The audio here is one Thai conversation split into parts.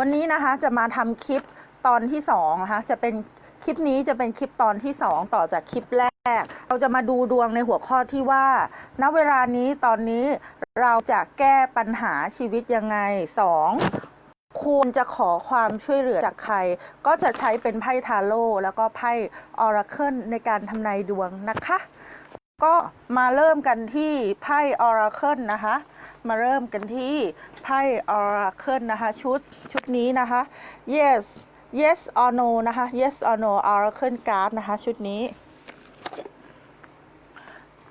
วันนี้นะคะจะมาทำคลิปตอนที่สองนะคะจะเป็นคลิปนี้จะเป็นคลิปตอนที่สองต่อจากคลิปแรก เราจะมาดูดวงในหัวข้อที่ว่า ณเวลานี้ตอนนี้เราจะแก้ปัญหาชีวิตยังไงสองควรจะขอความช่วยเหลือจากใคร ก็จะใช้เป็นไพ่ทาโร่แล้วก็ไพ่ออราเคิลในการทำนายดวงนะคะ ก็มาเริ่มกันที่ไพ่ออราเคิลนะคะ มาเริ่มกันที่ไพ่ Oracle นะคะ ชุดชุดนี้นะคะ yes yes or no นะคะ yes or no Oracle card นะคะ ชุดนี้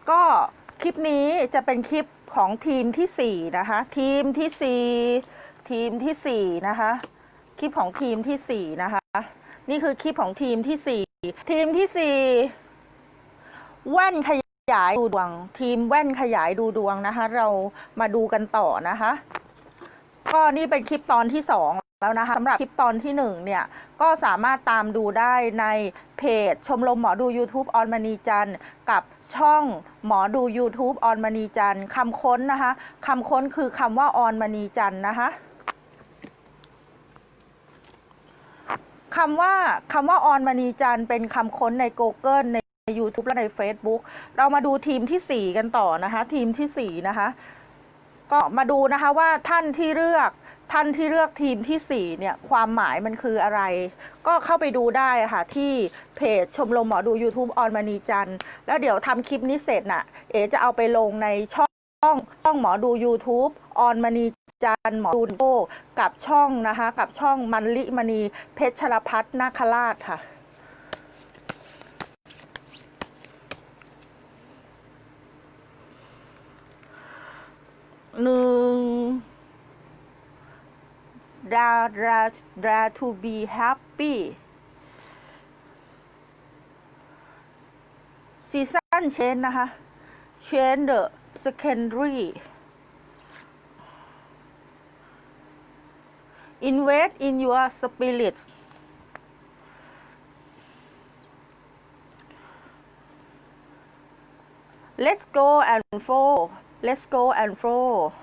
ก็คลิปนี้จะเป็นคลิปของทีมที่ 4 นะคะ ทีมที่ 4 ทีมที่ 4 นะคะ คลิปของทีมที่ 4 นะคะ นี่คือคลิปของทีมที่ 4 ทีมที่ 4 แว่นขย ยายดูดวง ทีมแว่นขยายดูดวงนะคะ เรามาดูกันต่อนะคะ ก็นี่เป็นคลิปตอนที่สองแล้วนะคะสำหรับคลิปตอนที่หนึ่งเนี่ย ก็สามารถตามดูได้ในเพจชมรมหมอดู YouTube ออนมณีจันกับช่องหมอดู YouTube ออนมณีจันคำค้นนะคะคำค้นคือคำว่าออนมณีจันนะคะคำว่าคำว่าออนมณีจันเป็นคำค้นใน Google ใน YouTube และใน Facebook เรามาดูทีมที่ 4 กันต่อนะคะ ทีมที่ 4 นะคะ ก็มาดูนะคะว่าท่านที่เลือกท่านที่เลือกทีมที่ 4 เนี่ยความหมายมันคืออะไร ก็เข้าไปดูได้ค่ะ ที่เพจชมรมหมอดู YouTube ออนมณีจันแล้วเดี๋ยวทำคลิปนี้เสร็จน่ะ เอจะเอาไปลงในช่องช่องหมอดู YouTube ออนมณีจันหมอดูโอกับช่องนะคะ กับช่องมันลิมณีเพชรชลพัฒน์นาคราชค่ะ หนึ่ง dare dare dare to be happy season change นะคะ change the secondary invest in your spirit let's go and flow let's go and flow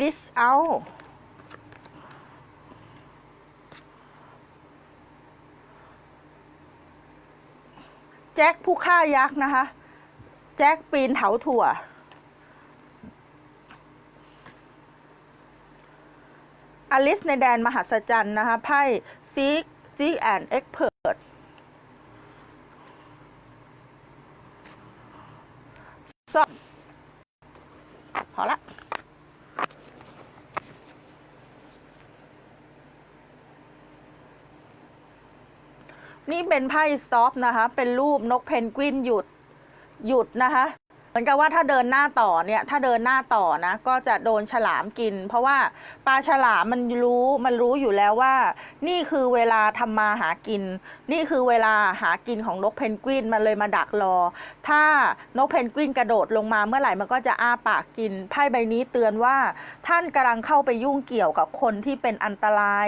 reach out แจ็คผู้ฆ่ายักษ์นะคะ แจ็คปีนเถาถั่ว อลิสในแดนมหัศจรรย์นะคะ ไพ่ซีก ซีกแอนเอ็กเพิร์ดซอพอละนี่เป็นไพ่สต็อปนะคะ เป็นรูปนกเพนกวินหยุด หยุดนะคะ มือนกับว่าถ้าเดินหน้าต่อเนี่ยถ้าเดินหน้าต่อนะ ก็จะโดนฉลามกิน เพราะว่าปลาฉลามมันรู้มันรู้อยู่แล้วว่า นี่คือเวลาทำมาหากิน นี่คือเวลาหากินของนกเพนกวินมันเลยมาดักรอ ถ้านกเพนกวินกระโดดลงมาเมื่อไหร่มันก็จะอ้าปากกินไพ่ใบนี้เตือนว่า ท่านกำลังเข้าไปยุ่งเกี่ยวกับคนที่เป็นอันตราย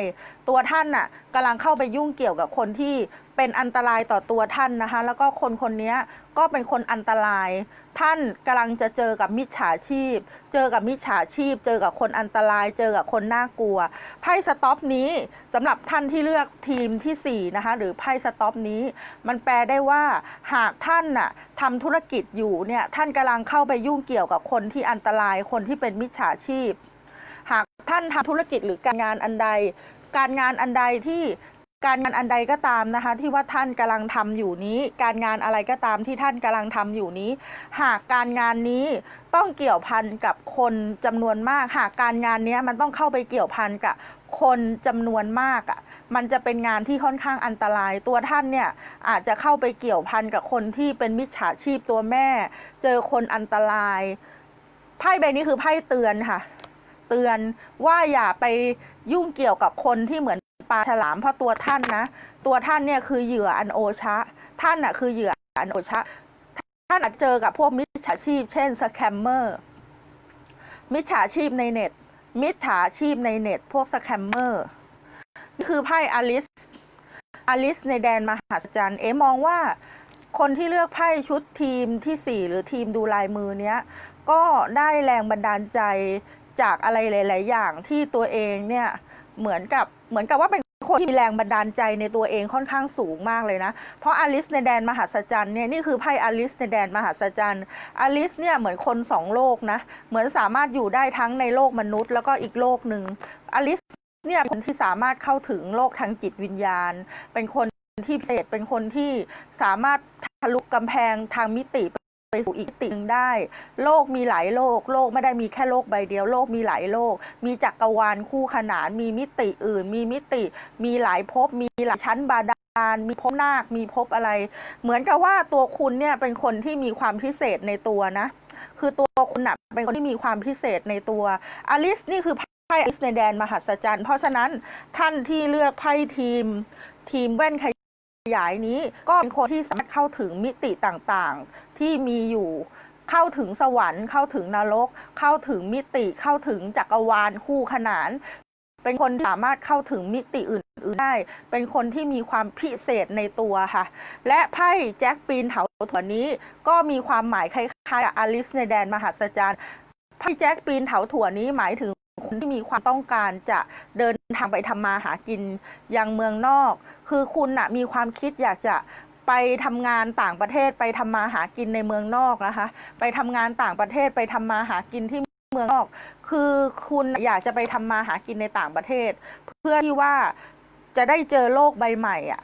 ตัวท่านน่ะกำลังเข้าไปยุ่งเกี่ยวกับคนที่เป็นอันตรายต่อตัวท่านนะคะ แล้วก็คนคนนี้ ก็เป็นคนอันตราย ท่านกำลังจะเจอกับมิจฉาชีพ เจอกับมิจฉาชีพ เจอกับคนอันตราย เจอกับคนน่ากลัว ไพ่สต็อปนี้สำหรับท่านที่เลือกทีมที่4นะคะหรือไพ่สต็อปนี้ มันแปลได้ว่าหากท่านน่ะทำธุรกิจอยู่เนี่ยท่านกำลังเข้าไปยุ่งเกี่ยวกับคนที่อันตรายคนที่เป็นมิจฉาชีพ หากท่านทำธุรกิจหรือการงานอันใดการงานอันใดที่ การงานอันใดก็ตามนะคะ ที่ว่าท่านกำลังทำอยู่นี้ การงานอะไรก็ตามที่ท่านกำลังทำอยู่นี้ หากการงานนี้ต้องเกี่ยวพันกับคนจำนวนมาก หากการงานนี้มันต้องเข้าไปเกี่ยวพันกับคนจำนวนมากอะ่ะมันจะเป็นงานที่ค่อนข้างอันตราย ตัวท่านเนี่ยอาจจะเข้าไปเกี่ยวพันกับคนที่เป็นมิจฉาชีพตัวแม่ เจอคนอันตรายไพ่ใบนี้คือไพ่เตือนค่ะ เตือนว่าอย่าไปยุ่งเกี่ยวกับคนที่เหมือน ปลาฉลามเพราะตัวท่านนะ ตัวท่านเนี่ยคือเหยื่ออันโอชะ ท่านน่ะคือเหยื่ออันโอชะ ท่านอาจเจอกับพวกมิจฉาชีพ เช่นสแคมเมอร์มิจฉาชีพในเน็ต มิจฉาชีพในเน็ต พวกสแคมเมอร์นี่คือไพ่อลิสอลิสในแดนมหัศจรรย์เอ๋มองว่าคนที่เลือกไพ่ชุดทีมที่สี่หรือทีมดูลายมือเนี้ย ก็ได้แรงบันดาลใจจากอะไรหลาย ๆ อย่างที่ตัวเองเนี่ย เหมือนกับ เหมือนกับว่าเป็นคนที่มีแรงบันดาลใจในตัวเองค่อนข้างสูงมากเลยนะ เพราะอลิสในแดนมหัศจรรย์เนี่ยนี่คือไพ่อลิสในแดนมหัศจรรย์อลิสเนี่ยเหมือนคนสองโลกนะ เหมือนสามารถอยู่ได้ทั้งในโลกมนุษย์ แล้วก็อีกโลกหนึ่งอลิสเนี่ยคนที่สามารถเข้าถึงโลกทางจิตวิญญาณ เป็นคนที่พิเศษเป็นคนที่สามารถทะลุกำแพงทางมิติ ไปสู่อีกมิติหนึ่งได้โลกมีหลายโลก โลกไม่ได้มีแค่โลกใบเดียว โลกมีหลายโลก มีจักรวาลคู่ขนาน มีมิติอื่น มีมิติ มีหลายภพมีหลายชั้นบาดาลมีภพนาค มีภพอะไร เหมือนกับว่าตัวคุณเนี่ยเป็นคนที่มีความพิเศษในตัวนะ คือตัวคุณนะเป็นคนที่มีความพิเศษในตัวอลิสนี่คือไพ่อลิสในแดนมหัศจรรย์ เพราะฉะนั้นท่านที่เลือกไพ่ทีม ทีมแว่นขยายนี้ก็เป็นคนที่สามารถเข้าถึงมิติต่างๆ ที่มีอยู่ เข้าถึงสวรรค์ เข้าถึงนรก เข้าถึงมิติ เข้าถึงจักรวาลคู่ขนาน เป็นคนที่สามารถเข้าถึงมิติอื่นๆได้ เป็นคนที่มีความพิเศษในตัวค่ะ และไพ่แจ็คปีนเถาถั่วนี้ก็มีความหมายคล้ายๆกับอลิสในแดนมหัศจรรย์ไพ่แจ็คปีนเถาถั่วนี้หมายถึงคนที่มีความต้องการจะเดินทางไปทำมาหากินยังเมืองนอก คือคุณน่ะมีความคิดอยากจะ ไปทำงานต่างประเทศไปทำมาหากินในเมืองนอกนะคะ ไปทำงานต่างประเทศไปทำมาหากินที่เมืองนอก คือคุณอยากจะไปทำมาหากินในต่างประเทศ เพื่อที่ว่าจะได้เจอโลกใบใหม่อะ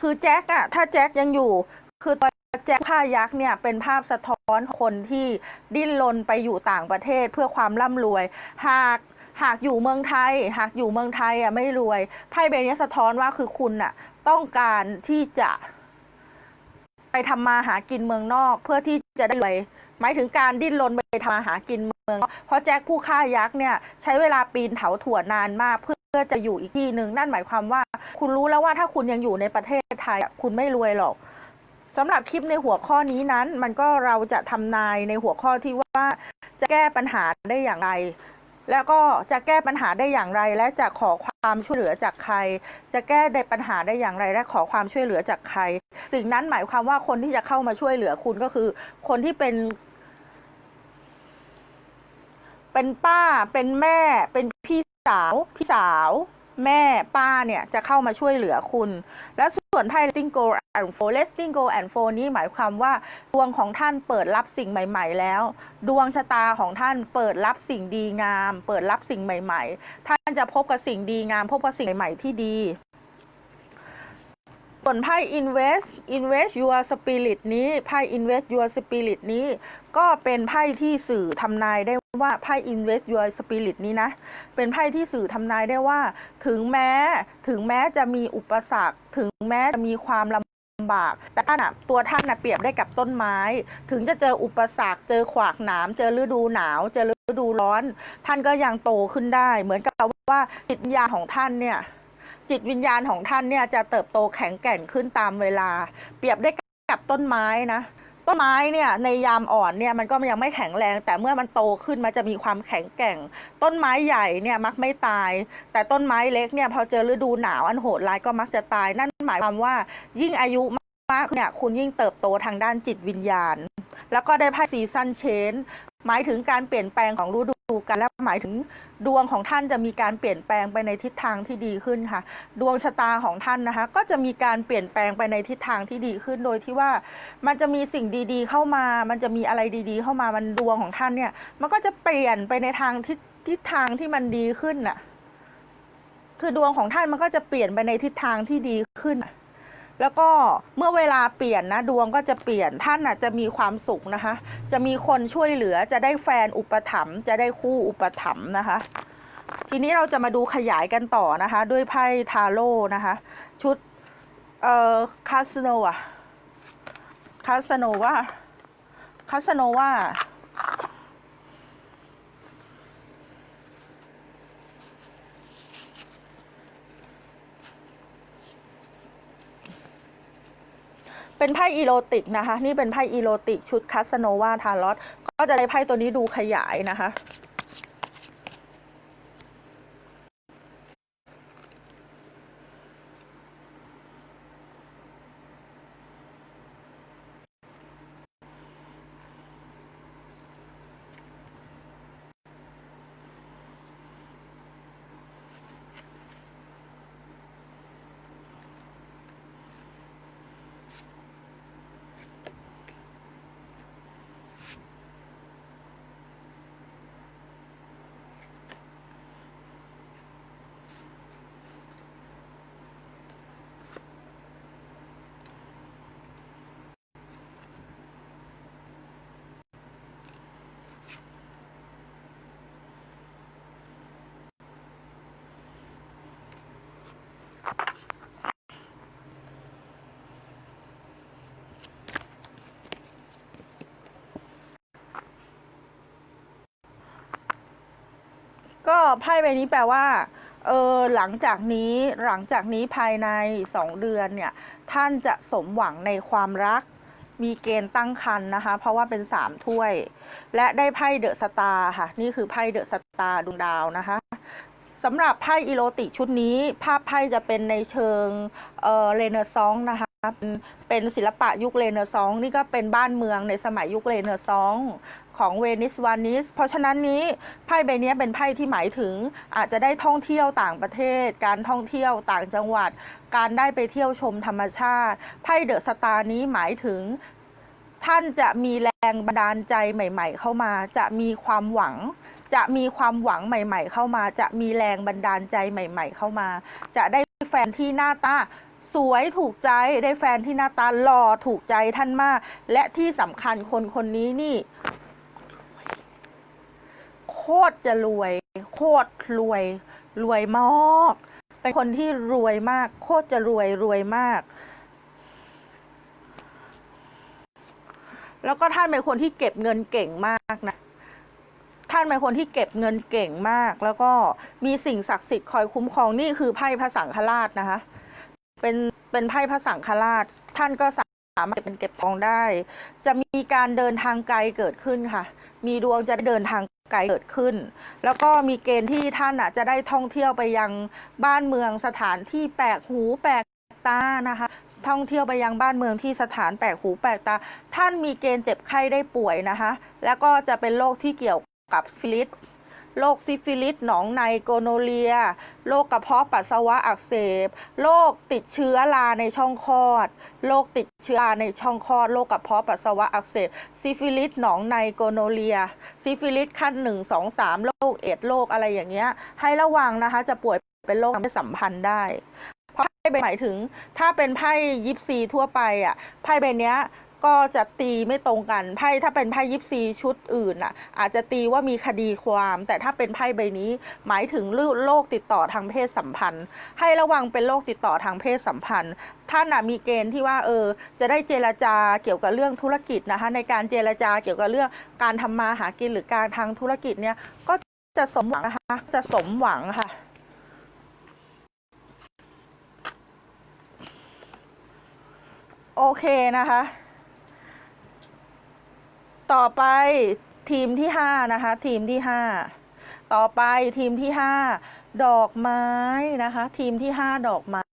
คือแจ็คอะถ้าแจ็คยังอยู่ คือตัวแจ็คผ้ายักษ์เนี่ยเป็นภาพสะท้อนคนที่ดิ้นรนไปอยู่ต่างประเทศเพื่อความร่ำรวย หากหากอยู่เมืองไทย หากอยู่เมืองไทยอะไม่รวยไพ่ใบนี้สะท้อนว่าคือคุณอะ ต้องการที่จะไปทำมาหากินเมืองนอกเพื่อที่จะได้รวยหมายถึงการดิ้นรนไปทำมาหากินเมืองนอกเพราะแจ็คผู้ฆ่ายักษ์เนี่ยใช้เวลาปีนเถาถั่วนานมากเพื่อเพื่อจะอยู่อีกที่หนึ่งนั่นหมายความว่า คุณรู้แล้วว่าถ้าคุณยังอยู่ในประเทศไทยคุณไม่รวยหรอกสำหรับคลิปในหัวข้อนี้นั้น มันก็เราจะทำนายในหัวข้อที่ว่าจะแก้ปัญหาได้อย่างไร แล้วก็จะแก้ปัญหาได้อย่างไร และจะขอความช่วยเหลือจากใคร จะแก้ในปัญหาได้อย่างไร และขอความช่วยเหลือจากใคร สิ่งนั้นหมายความว่าคนที่จะเข้ามาช่วยเหลือคุณก็คือ คนที่เป็น เป็นป้าเป็นแม่ เป็นพี่สาว พี่สาว แม่ป้าเนี่ยจะเข้ามาช่วยเหลือคุณ และส่วนไพ่ letting go and flow letting go and flow นี้หมายความว่าดวงของท่านเปิดรับสิ่งใหม่ ๆ แล้ว ดวงชะตาของท่านเปิดรับสิ่งดีงาม เปิดรับสิ่งใหม่ ๆ ท่านจะพบกับสิ่งดีงาม พบกับสิ่งใหม่ ๆ ที่ดี ส่วนไพ่ invest invest your spirit นี้ไพ่ invest your spirit นี้ ก็เป็นไพ่ที่สื่อทำนายได้ว่าไพ่ invest your spirit นี้นะ เป็นไพ่ที่สื่อทำนายได้ว่า ถึงแม้ถึงแม้จะมีอุปสรรค ถึงแม้จะมีความลำบากแต่ท่านอะตัวท่านอะเปรียบได้กับต้นไม้ ถึงจะเจออุปสรรค เจอขวากหนาม เจอฤดูหนาว เจอฤดูร้อน ท่านก็ยังโตขึ้นได้ เหมือนกับว่าจิตวิญญาของท่านเนี่ย จิตวิญญาณของท่านเนี่ยจะเติบโตแข็งแกร่งขึ้นตามเวลา เปรียบได้กับต้นไม้นะต้นไม้เนี่ยในยามอ่อนเนี่ยมันก็ยังไม่แข็งแรง แต่เมื่อมันโตขึ้นมันจะมีความแข็งแกร่ง ต้นไม้ใหญ่เนี่ยมักไม่ตาย แต่ต้นไม้เล็กเนี่ยพอเจอฤดูหนาวอันโหดร้ายก็มักจะตาย นั่นหมายความว่ายิ่งอายุมากเนี่ยคุณยิ่งเติบโตทางด้านจิตวิญญาณ แล้วก็ได้ไพ่ซีซันเชนหมายถึงการเปลี่ยนแปลงของฤดูกาลและหมายถึง ดวงของท่านจะมีการเปลี่ยนแปลงไปในทิศทางที่ดีขึ้นค่ะ ดวงชะตาของท่านนะคะ ก็จะมีการเปลี่ยนแปลงไปในทิศทางที่ดีขึ้น โดยที่ว่ามันจะมีสิ่งดี ๆ เข้ามา มันจะมีอะไรดี ๆ เข้ามา มันดวงของท่านเนี่ย มันก็จะเปลี่ยนไปในทางทิศทิศทางที่มันดีขึ้นน่ะ คือดวงของท่านมันก็จะเปลี่ยนไปในทิศทางที่ดีขึ้นน่ะ แล้วก็เมื่อเวลาเปลี่ยนนะดวงก็จะเปลี่ยนท่านอะจะมีความสุขนะคะ จะมีคนช่วยเหลือจะได้แฟนอุปถัมภ์จะได้คู่อุปถัมภ์นะคะ ทีนี้เราจะมาดูขยายกันต่อนะคะ ด้วยไพ่ทาโร่นะคะ ชุดเอ่อคาสโนวาคาสโนวาคาสโนวา เป็นไพ่อีโรติกนะคะ นี่เป็นไพ่อีโรติกชุดคัสโนวาทารอตก็จะได้ไพ่ตัวนี้ดูขยายนะคะ ไพ่ใบนี้แปลว่าเออหลังจากนี้หลังจากนี้ภายในสองเดือนเนี่ย ท่านจะสมหวังในความรักมีเกณฑ์ตั้งครรภ์นะคะ เพราะว่าเป็นสามถ้วย และได้ไพ่เดอะสตาร์ค่ะ นี่คือไพ่เดอะสตาร์ดวงดาวนะคะสำหรับไพ่อีโรติชุดนี้ ภาพไพ่จะเป็นในเชิงเออเรเนซองนะคะเป็นศิลปะยุคเรเนซองนี่ก็เป็นบ้านเมืองในสมัยยุคเรเนซอง ของเวนิสวานิส เพราะฉะนั้นนี้ไพ่ใบนี้เป็นไพ่ที่หมายถึงอาจจะได้ท่องเที่ยวต่างประเทศ การท่องเที่ยวต่างจังหวัด การได้ไปเที่ยวชมธรรมชาติ ไพ่เดอะสตาร์นี้หมายถึงท่านจะมีแรงบันดาลใจใหม่ ๆ เข้ามา จะมีความหวัง จะมีความหวังใหม่ ๆ เข้ามา จะมีแรงบันดาลใจใหม่ ๆ เข้ามา จะได้แฟนที่หน้าตาสวยถูกใจได้แฟนที่หน้าตาหล่อถูกใจท่านมาก และที่สำคัญคนคนนี้นี่ ตรจะรวย โคตรรวย รวยมาก เป็นคนที่รวยมาก โคตรจะรวยรวยมาก แล้วก็ท่านเป็นคนที่เก็บเงินเก่งมากนะ ท่านเป็นคนที่เก็บเงินเก่งมาก แล้วก็มีสิ่งศักดิ์สิทธิ์คอยคุ้มครองนี่คือไพ่พระสังฆราชนะคะ เป็นเป็นไพ่พระสังฆราช ท่านก็สามารถเป็นเก็บทองได้ จะมีการเดินทางไกลเกิดขึ้นค่ะ มีดวงจะเดินทาง ไกลเกิดขึ้น แล้วก็มีเกณฑ์ที่ท่านอะจะได้ท่องเที่ยวไปยังบ้านเมืองสถานที่แปลกหูแปลกตานะคะท่องเที่ยวไปยังบ้านเมืองที่สถานแปลกหูแปลกตา ท่านมีเกณฑ์เจ็บไข้ได้ป่วยนะคะ แล้วก็จะเป็นโรคที่เกี่ยวกับฟิลิส โรคซิฟิลิสหนองในโกโนเลีย โรคกระเพาะปัสสาวะอักเสบ โรคติดเชื้อราในช่องคลอด โรคติดเชื้อราในช่องคลอด โรคกระเพาะปัสสาวะอักเสบ ซิฟิลิสหนองในโกโนเลีย ซิฟิลิสขั้นหนึ่งสองสามโรคเอดส์โรคอะไรอย่างเงี้ย ให้ระวังนะคะจะป่วยเป็นโรคทางเพศสัมพันธ์ได้ เพราะไพ่ใบหมายถึง ถ้าเป็นไพ่ยิปซีทั่วไปอะ ไพ่ใบเนี้ย ก็จะตีไม่ตรงกันไพ่ถ้าเป็นไพ่ยิปซีชุดอื่นอะ อาจจะตีว่ามีคดีความ แต่ถ้าเป็นไพ่ใบนี้หมายถึงโรคติดต่อทางเพศสัมพันธ์ ให้ระวังเป็นโรคติดต่อทางเพศสัมพันธ์ท่านน่ะมีเกณฑ์ที่ว่าเออจะได้เจรจาเกี่ยวกับเรื่องธุรกิจนะคะในการเจรจาเกี่ยวกับเรื่องการทำมาหากินหรือการทางธุรกิจเนี่ยก็จะสมหวังนะคะจะสมหวังค่ะโอเคนะคะ ต่อไปทีมที่ห้านะคะ ทีมที่ห้าต่อไปทีมที่ห้าดอกไม้นะคะ ทีมที่ห้าดอกไม้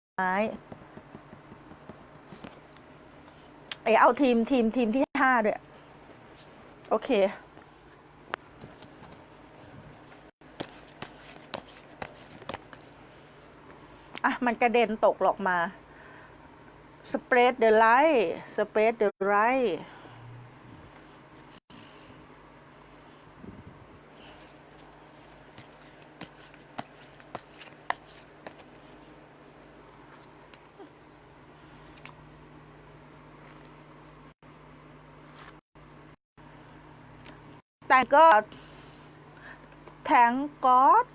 เอยเอาทีมทีมทีมที่ห้าด้วยโอเคอะมันกระเด็นตกหลอกมา spread the light spread the light Thank God. Thank God.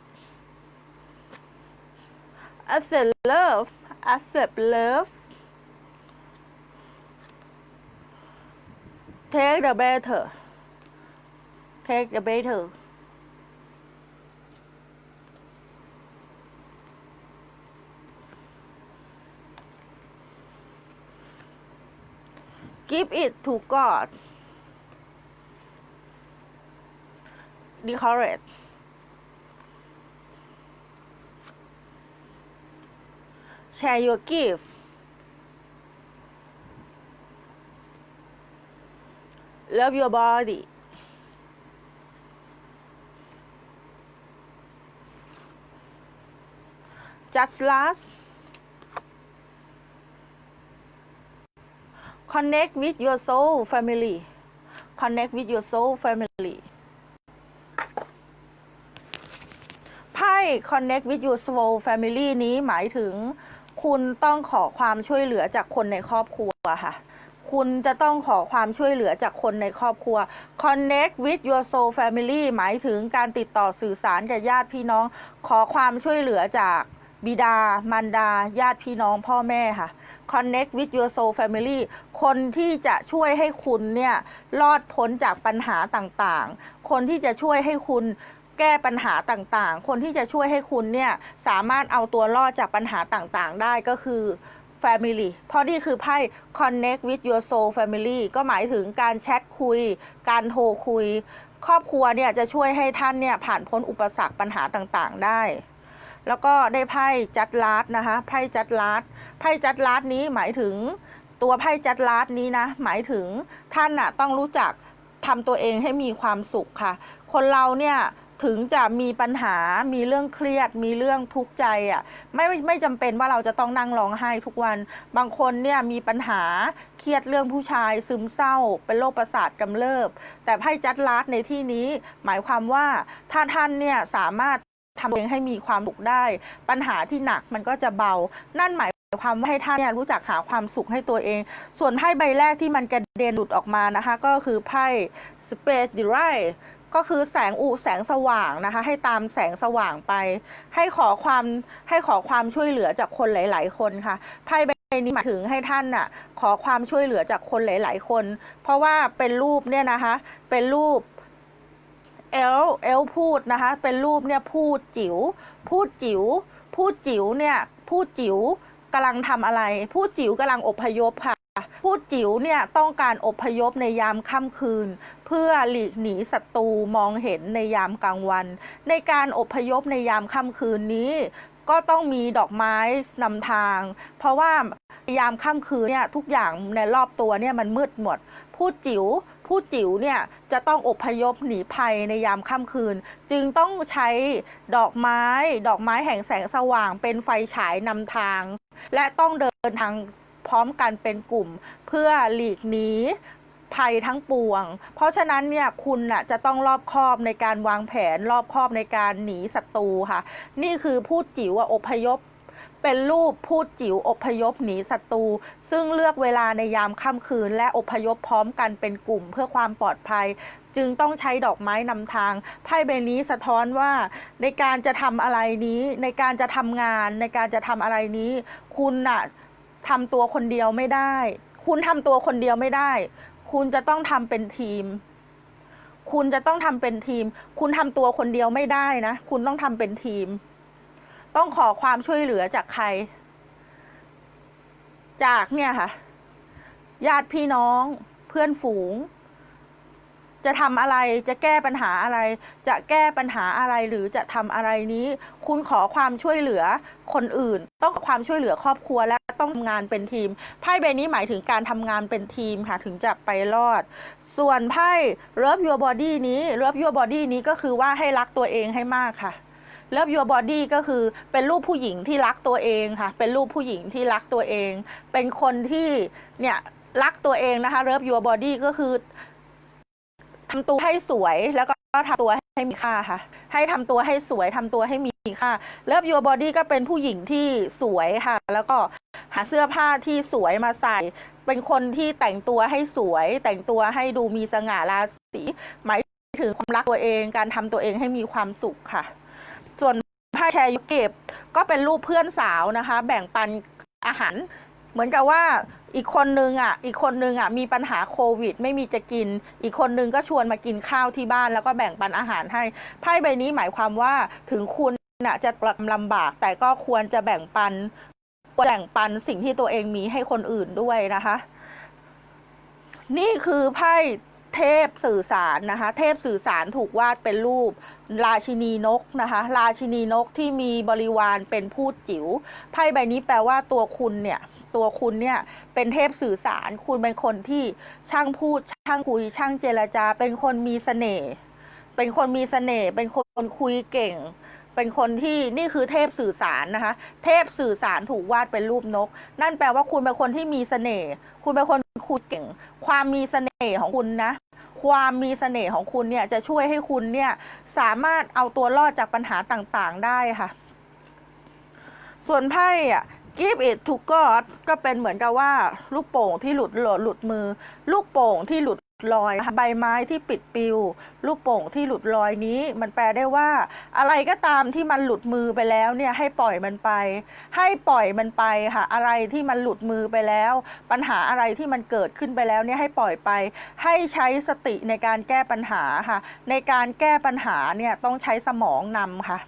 Accept love. Accept love. Take the better. Take the better. Give it to God. Decorate. Share your gift. Love your body. Just last. Connect with your soul family. Connect with your soul family connect with your soul family นี้หมายถึง คุณต้องขอความช่วยเหลือจากคนในครอบครัวค่ะ คุณจะต้องขอความช่วยเหลือจากคนในครอบครัว connect with your soul family หมายถึงการติดต่อสื่อสารกับญาติพี่น้อง ขอความช่วยเหลือจากบิดา มารดา ญาติพี่น้องพ่อแม่ค่ะ connect with your soul family คนที่จะช่วยให้คุณเนี่ยรอดพ้นจากปัญหาต่างๆ คนที่จะช่วยให้คุณ แก้ปัญหาต่างๆ คนที่จะช่วยให้คุณเนี่ยสามารถเอาตัวรอดจากปัญหาต่างๆ ได้ก็คือ Family เพราะนี่คือไพ่ Connect with your soul family ก็หมายถึงการแชทคุย การโทรคุย ครอบครัวเนี่ยจะช่วยให้ท่านเนี่ยผ่านพ้นอุปสรรคปัญหาต่างๆ ได้ แล้วก็ได้ไพ่จัดลาดนะคะไพ่จัดลาดไพ่จัดลาดนี้หมายถึงตัวไพ่จัดลาดนี้นะ หมายถึงท่านน่ะต้องรู้จักทำตัวเองให้มีความสุขค่ะ คนเราเนี่ย ถึงจะมีปัญหา มีเรื่องเครียด มีเรื่องทุกข์ใจอะ ไม่ไม่จำเป็นว่าเราจะต้องนั่งร้องไห้ทุกวัน บางคนเนี่ยมีปัญหา เครียดเรื่องผู้ชาย ซึมเศร้า เป็นโรคประสาทกำเริบ แต่ไพ่จัดลาดในที่นี้ หมายความว่าถ้าท่านเนี่ยสามารถทำตัวเองให้มีความสุขได้ ปัญหาที่หนักมันก็จะเบา นั่นหมายความว่าให้ท่านเนี่ยรู้จักหาความสุขให้ตัวเอง ส่วนไพ่ใบแรกที่มันกระเด็นหลุดออกมานะคะ ก็คือไพ่ Space d r i ก็คือแสงอุแสงสว่างนะคะ ให้ตามแสงสว่างไป ให้ขอความให้ขอความช่วยเหลือจากคนหลาย ๆ คนค่ะไพ่ใบนี้หมายถึงให้ท่านน่ะขอความช่วยเหลือจากคนหลาย ๆ คน เพราะว่าเป็นรูปเนี่ยนะคะ เป็นรูปเอลเอลพูดนะคะ เป็นรูปเนี่ยพูดจิ๋วพูดจิ๋วพูดจิ๋วเนี่ยพูดจิ๋วกำลังทำอะไร พูดจิ๋วกำลังอพยพค่ะ พูดจิ๋วเนี่ยต้องการอพยพในยามค่ำคืน เพื่อหลีกหนีศัตรูมองเห็นในยามกลางวัน ในการอพยพในยามค่ำคืนนี้ ก็ต้องมีดอกไม้นำทาง เพราะว่ายามค่ำคืนเนี่ยทุกอย่างในรอบตัวเนี่ยมันมืดหมดพูดจิ๋วพูดจิ๋วเนี่ยจะต้องอพยพหนีภัยในยามค่ำคืน จึงต้องใช้ดอกไม้ ดอกไม้แห่งแสงสว่างเป็นไฟฉายนำทาง และต้องเดินทาง ร้อมกันเป็นกลุ่มเพื่อหลีกหนีภัยทั้งปวง เพราะฉะนั้นเนี่ยคุณน่ะจะต้องรอบคอบในการวางแผนรอบคอบในการหนีศัตรูค่ะ นี่คือพูดจิ๋วอะอพยพ เป็นรูปพูดจิ๋วอพยพหนีศัตรู ซึ่งเลือกเวลาในยามค่ำคืน และอพยพพร้อมกันเป็นกลุ่มเพื่อความปลอดภัย จึงต้องใช้ดอกไม้นำทาง ไพ่ใบนี้สะท้อนว่า ในการจะทำอะไรนี้ ในการจะทำงาน ในการจะทำอะไรนี้ คุณน่ะ ทำตัวคนเดียวไม่ได้ คุณทำตัวคนเดียวไม่ได้ คุณจะต้องทำเป็นทีม คุณจะต้องทำเป็นทีม คุณทำตัวคนเดียวไม่ได้นะ คุณต้องทำเป็นทีม ต้องขอความช่วยเหลือจากใคร จากเนี่ยค่ะ ญาติพี่น้อง เพื่อนฝูง จะทำอะไร จะแก้ปัญหาอะไร จะแก้ปัญหาอะไร หรือจะทำอะไรนี้ คุณขอความช่วยเหลือคนอื่น ต้องขอความช่วยเหลือครอบครัวและ ต้องทำงานเป็นทีม ไพ่ใบนี้หมายถึงการทำงานเป็นทีมค่ะถึงจะไปรอด ส่วนไพ่ Love Your Body นี้ Love Your Body นี้ก็คือว่าให้รักตัวเองให้มากค่ะ Love Your Body ก็คือเป็นรูปผู้หญิงที่รักตัวเองค่ะ เป็นรูปผู้หญิงที่รักตัวเอง เป็นคนที่เนี่ยรักตัวเองนะคะ Love Your Body ก็คือทำตัวให้สวยแล้วก็ทำตัวให้มีค่าค่ะ ให้ทำตัวให้สวยทำตัวให้มี ค่า Love Your Body ก็เป็นผู้หญิงที่สวยค่ะ แล้วก็หาเสื้อผ้าที่สวยมาใส่ เป็นคนที่แต่งตัวให้สวย แต่งตัวให้ดูมีสง่าราศีหมายถึงความรักตัวเองการทำตัวเองให้มีความสุขค่ะ ส่วนไพ่แชร์ยุเก็บก็เป็นรูปเพื่อนสาวนะคะ แบ่งปันอาหาร เหมือนกับว่าอีกคนนึงอะ อีกคนนึงอะมีปัญหาโควิด ไม่มีจะกิน อีกคนนึงก็ชวนมากินข้าวที่บ้านแล้วก็แบ่งปันอาหารให้ไพ่ใบนี้หมายความว่าถึงคุณ นะจะลำบากแต่ก็ควรจะแบ่งปันแบ่งปันสิ่งที่ตัวเองมีให้คนอื่นด้วยนะคะ นี่คือไพ่เทพสื่อสารนะคะ เทพสื่อสารถูกวาดเป็นรูป ราชินีนกนะคะ ราชินีนกที่มีบริวารเป็นพูดจิ๋วไพ่ใบนี้แปลว่าตัวคุณเนี่ย ตัวคุณเนี่ยเป็นเทพสื่อสาร คุณเป็นคนที่ช่างพูด ช่างคุย ช่างเจรจา เป็นคนมีเสน่ห์เป็นคนมีเสน่ห์เป็นคนคุยเก่ง เป็นคนที่นี่คือเทพสื่อสารนะคะ เทพสื่อสารถูกวาดเป็นรูปนก นั่นแปลว่าคุณเป็นคนที่มีเสน่ห์คุณเป็นคนคุยเก่ง ความมีเสน่ห์ของคุณนะ ความมีเสน่ห์ของคุณเนี่ยจะช่วยให้คุณเนี่ยสามารถเอาตัวรอดจากปัญหาต่างๆได้ค่ะ ส่วนไพ่อะ give it to God ก็เป็นเหมือนกับว่า ลูกโป่งที่หลุดหลุดมือ ลูกโป่งที่หลุด ลอยใบไม้ที่ปิดปิว ลูกโป่งที่หลุดลอยนี้ มันแปลได้ว่า อะไรก็ตามที่มันหลุดมือไปแล้วเนี่ยให้ปล่อยมันไป ให้ปล่อยมันไปค่ะอะไรที่มันหลุดมือไปแล้ว ปัญหาอะไรที่มันเกิดขึ้นไปแล้วเนี่ยให้ปล่อยไป ให้ใช้สติในการแก้ปัญหาค่ะ ในการแก้ปัญหาเนี่ยต้องใช้สมองนำค่ะ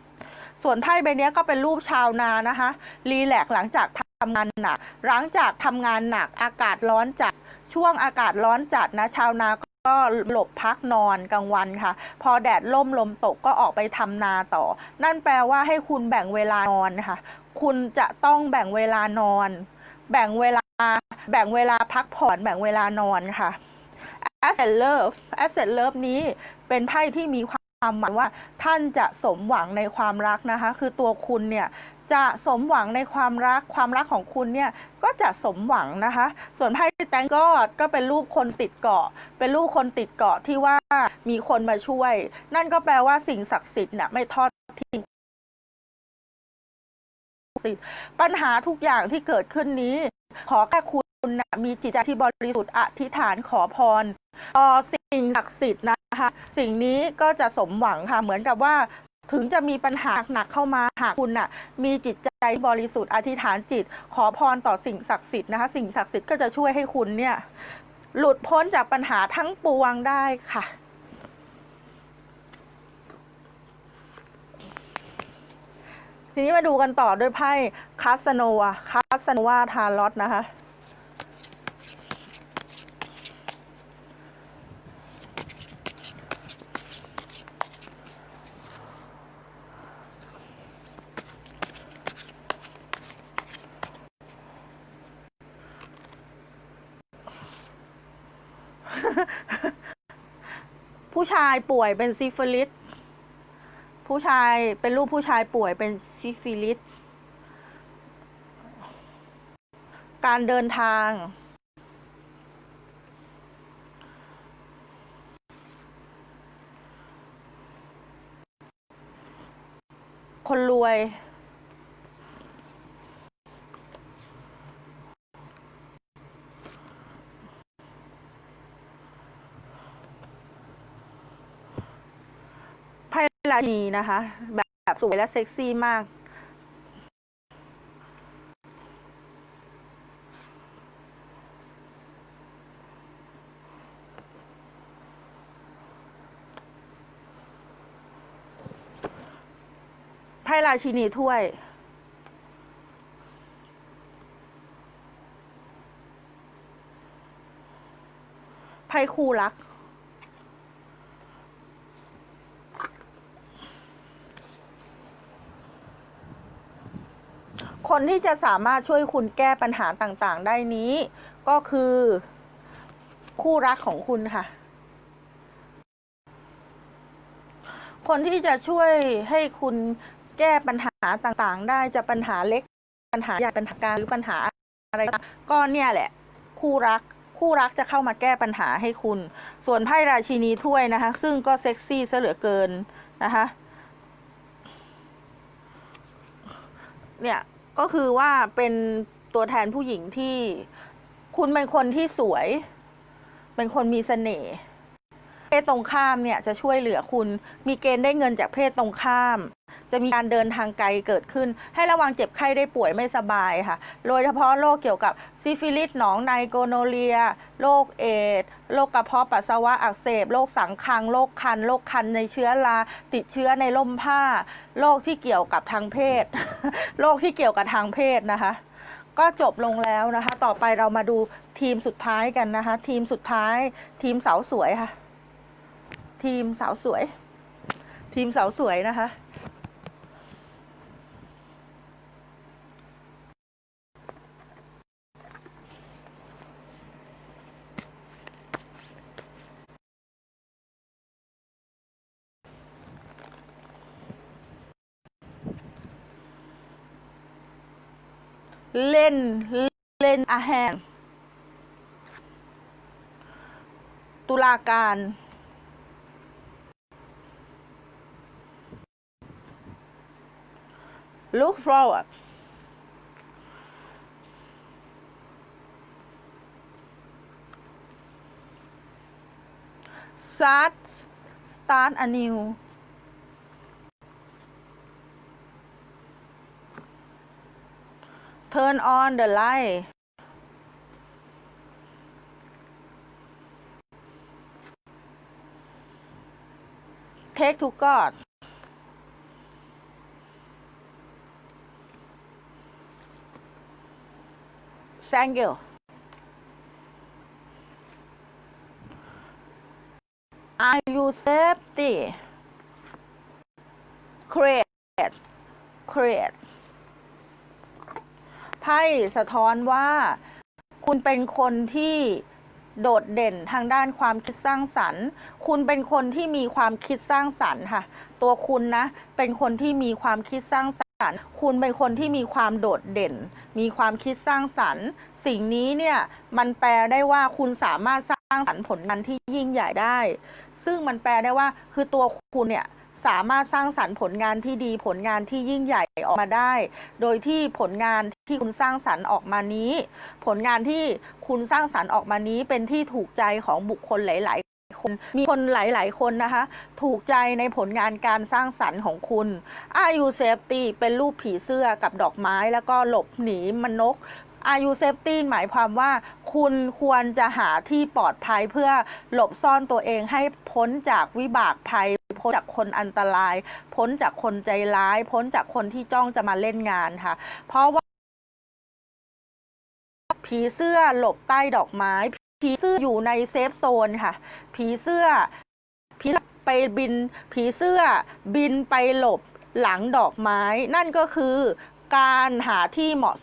ส่วนไพ่ใบเนี้ยก็เป็นรูปชาวนานะคะรีแลกซ์หลังจากทำงานหนัก หลังจากทำงานหนักอากาศร้อนจัด ช่วงอากาศร้อนจัดนะ ชาวนาก็หลบพักนอนกลางวันค่ะ พอแดดล่มลมตกก็ออกไปทำนาต่อ นั่นแปลว่าให้คุณแบ่งเวลานอนค่ะ คุณจะต้องแบ่งเวลานอน แบ่งเวลา แบ่งเวลาพักผ่อน แบ่งเวลานอนค่ะ Asset Love Asset Love นี้เป็นไพ่ที่มีความหมายว่าท่านจะสมหวังในความรักนะคะ คือตัวคุณเนี่ย จะสมหวังในความรักความรักของคุณเนี่ยก็จะสมหวังนะคะ ส่วนไพ่แตงก็ก็เป็นรูปคนติดเกาะ เป็นรูปคนติดเกาะที่ว่ามีคนมาช่วย นั่นก็แปลว่าสิ่งศักดิ์สิทธิ์เนี่ยไม่ทอดทิ้งปัญหาทุกอย่างที่เกิดขึ้นนี้ ขอแค่คุณนะมีจิตใจที่บริสุทธิ์อธิษฐานขอพรต่อสิ่งศักดิ์สิทธิ์นะคะ สิ่งนี้ก็จะสมหวังค่ะเหมือนกับว่า ถึงจะมีปัญหาหนักเข้ามาหากคุณน่ะมีจิตใจบริสุทธิ์อธิษฐานจิต ขอพรต่อสิ่งศักดิ์สิทธิ์นะคะสิ่งศักดิ์สิทธิ์ก็จะช่วยให้คุณเนี่ย หลุดพ้นจากปัญหาทั้งปวงได้ค่ะทีนี้มาดูกันต่อด้วยไพ่คาสโนวาคาสโนวาทารอตนะคะ ผู้ชายป่วยเป็นซิฟิลิส ผู้ชายเป็นรูปผู้ชายป่วยเป็นซิฟิลิส การเดินทาง คนรวย ไพ่ ราชินีนะคะแบบแบบสวยและเซ็กซี่มากไพ่ราชินีถ้วยไพ่คู่รัก คนที่จะสามารถช่วยคุณแก้ปัญหาต่างๆ ได้นี้ ก็คือ คู่รักของคุณค่ะ คนที่จะช่วยให้คุณแก้ปัญหาต่างๆ ได้จะปัญหาเล็ก ปัญหาใหญ่ปัญหาการหรือปัญหาอะไรก็ตามก็เนี่ยแหละ คู่รักคู่รักจะเข้ามาแก้ปัญหาให้คุณ ส่วนไพ่ราชินีถ้วยนะคะ ซึ่งก็เซ็กซี่ซะเหลือเกินนะคะ เนี่ย ก็คือว่าเป็นตัวแทนผู้หญิงที่คุณเป็นคนที่สวย เป็นคนมีเสน่ห์ ศตรงข้ามเนี่ยจะช่วยเหลือคุณ มีเกณฑ์ได้เงินจากเพศตรงข้าม จะมีการเดินทางไกลเกิดขึ้น ให้ระวังเจ็บไข้ได้ป่วยไม่สบายค่ะ โดยเฉพาะโรคเกี่ยวกับซิฟิลิสหนองในโกโนเลีย โรคเอดโรคกระเพาะปัสสาวะอักเสบ โรคสังคัง โรคคัน โรคคันในเชื้อรา ติดเชื้อในล่มผ้า โรคที่เกี่ยวกับทางเพศ โรคที่เกี่ยวกับทางเพศนะคะ ก็จบลงแล้วนะคะ ต่อไปเรามาดูทีมสุดท้ายกันนะคะ ทีมสุดท้าย ทีมสาวสวยค่ะ ทีมสาวสวย ทีมสาวสวยนะคะ เล่น เล่นอาแหงตุลาการ look forward. Start start a new turn on the light. Take to God thank you are you safety create create ไพ่สะท้อนว่า คุณเป็นคนที่โดดเด่นทางด้านความคิดสร้างสรรค์ คุณเป็นคนที่มีความคิดสร้างสรรค์ค่ะ ตัวคุณนะ เป็นคนที่มีความคิดสร้างสรรค์ คุณเป็นคนที่มีความโดดเด่น มีความคิดสร้างสรรค์ สิ่งนี้เนี่ยมันแปลได้ว่าคุณสามารถสร้างสรรค์ผลงานที่ยิ่งใหญ่ได้ ซึ่งมันแปลได้ว่าคือตัวคุณเนี่ยสามารถสร้างสรรค์ผลงานที่ดีผลงานที่ยิ่งใหญ่ออกมาได้ โดยที่ผลงานที่คุณสร้างสรรค์ออกมานี้ ผลงานที่คุณสร้างสรรค์ออกมานี้เป็นที่ถูกใจของบุคคลหลาย คนมีคนหลาย ๆ คนนะคะ ถูกใจในผลงานการสร้างสรรค์ของคุณอายุเซฟตี้เป็นรูปผีเสื้อกับดอกไม้แล้วก็หลบหนีมันนกอายุเซฟตี้หมายความว่า คุณควรจะหาที่ปลอดภัยเพื่อหลบซ่อนตัวเองให้พ้นจากวิบากภัย พ้นจากคนอันตราย พ้นจากคนใจร้าย พ้นจากคนที่จ้องจะมาเล่นงานค่ะ เพราะว่า ผีเสื้อหลบใต้ดอกไม้ ผีเสื้ออยู่ในเซฟโซนค่ะ ผีเสื้อผีไปบิน ผีเสื้อบินไปหลบหลังดอกไม้ นั่นก็คือการหาที่เหมาะ